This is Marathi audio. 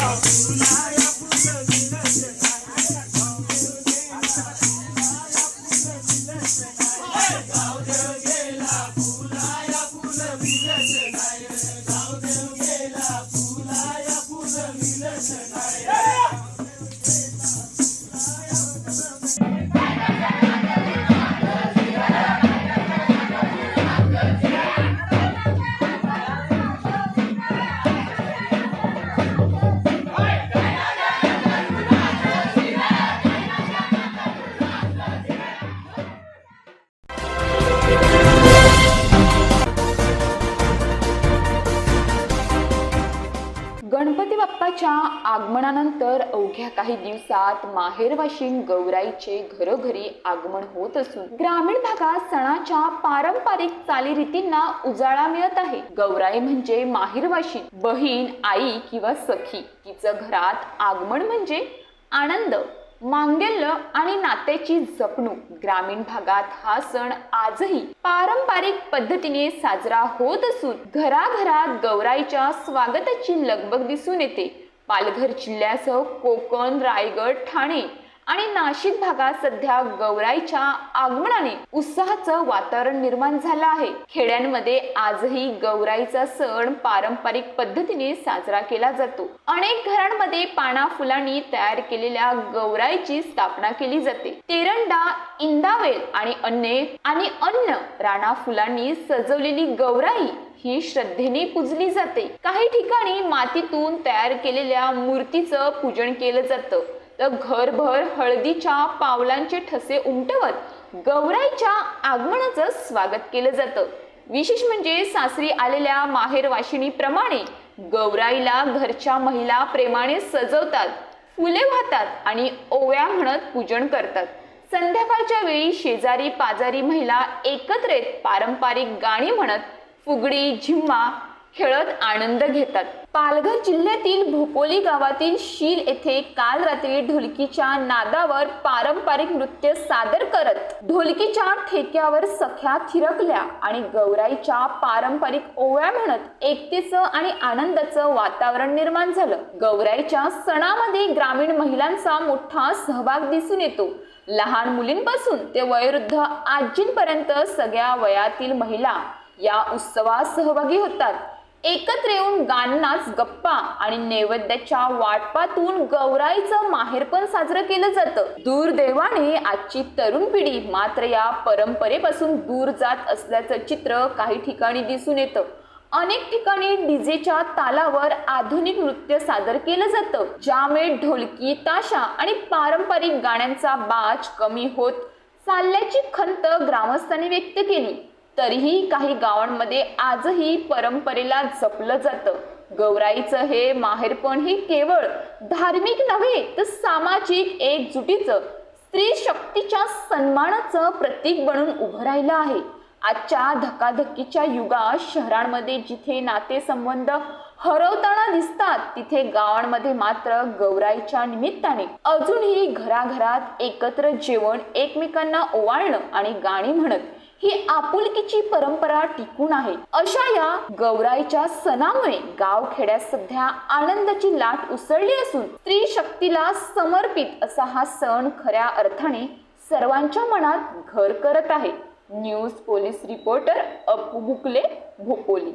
love tonight. गणपती बाप्पाच्या आगमनानंतर अवघ्या काही दिवसात माहेरवाशीन गौराईचे घरोघरी आगमन होत असून ग्रामीण भागात सणाच्या पारंपरिक चालीरीतींना उजाळा मिळत आहे. गौराई म्हणजे माहेरवाशीन बहीण आई किंवा सखी. तिचं घरात आगमन म्हणजे आनंद. मांगल्य आणि नात्याची जपणूक. ग्रामीण भागात हा सण आजही पारंपरिक पद्धतीने साजरा होत असून घराघरात गौराईच्या स्वागताची लगबग दिसून येते. पालघर जिल्ह्यासह कोकण रायगड ठाणे आणि नाशिक भागात सध्या गौराईच्या आगमनाने उत्साहाचं वातावरण निर्माण झालं आहे. खेड्यांमध्ये आजही गौराईचा सण पारंपरिक पद्धतीने साजरा केला जातो. अनेक घरांमध्ये पाना फुलांनी तयार केलेल्या गौराईची स्थापना केली जाते. तेरंडा इंदावेल आणि अन्य आणि अन्न राणा फुलांनी सजवलेली गौराई ही श्रद्धेने पूजली जाते. काही ठिकाणी मातीतून तयार केलेल्या मूर्तीचं पूजन केलं जातं. तर घरभर हळदीच्या पावलांचे ठसे उमटवत गौराईच्या आगमनाचं स्वागत केलं जातं. विशेष म्हणजे सासरी आलेल्या माहेरवाशिणीप्रमाणे गौराईला घरच्या महिला प्रेमाने सजवतात फुले वाहतात आणि ओव्या म्हणत पूजन करतात. संध्याकाळच्या वेळी शेजारी पाजारी महिला एकत्र येत पारंपरिक गाणी म्हणत फुगडी झिम्मा खेळत आनंद घेतात. पालघर जिल्ह्यातील भोपोली गावातील शील येथे काल रात्री ढोलकीच्या नादावर पारंपरिक नृत्य सादर करत ढोलकीच्या ठेक्यावर सख्या थिरकल्या आणि गौराईच्या पारंपरिक ओव्या म्हणत एकतेचं आणि आनंदाचं वातावरण निर्माण झालं. गौराईच्या सणामध्ये ग्रामीण महिलांचा मोठा सहभाग दिसून येतो. लहान मुलींपासून ते वयोवृद्ध आजींपर्यंत सगळ्या वयातील महिला या उत्सवात सहभागी होतात. एकत्र येऊन गाणनाच गप्पा आणि नैवेद्याच्या वाटपातून गौराईचं माहेरपण साजरं केलं जातं. दुर्दैवाने आजची तरुण पिढी मात्र या परंपरेपासून दूर जात असल्याचं चित्र काही ठिकाणी दिसून येतं. अनेक ठिकाणी डीजेच्या तालावर आधुनिक नृत्य सादर केलं जातं. ज्यामुळे ढोलकी ताशा आणि पारंपरिक गाण्यांचा बाज कमी होत चालल्याची खंत ग्रामस्थांनी व्यक्त केली. तरीही काही गावांमध्ये आजही परंपरेला जपलं जातं. गौराईचं हे माहेरपण हे केवळ धार्मिक नव्हे तर सामाजिक एकजुटीचं स्त्री शक्तीच्या सन्मानाचं प्रतीक बनून उभं राहिलं आहे. आजच्या धकाधकीच्या युगात शहरांमध्ये जिथे नातेसंबंध हरवताना दिसतात तिथे गावांमध्ये मात्र गौराईच्या निमित्ताने अजूनही घराघरात एकत्र जेवण एकमेकांना ओवाळणं आणि गाणी म्हणत ही आपुलकीची परंपरा टिकून आहे. अशा या गौराईच्या सणामुळे गाव खेड्यात सध्या आनंदाची लाट उसळली असून स्त्री शक्तीला समर्पित असा हा सण खऱ्या अर्थाने सर्वांच्या मनात घर करत आहे. News police reporter Appu Bukle Bhopoli.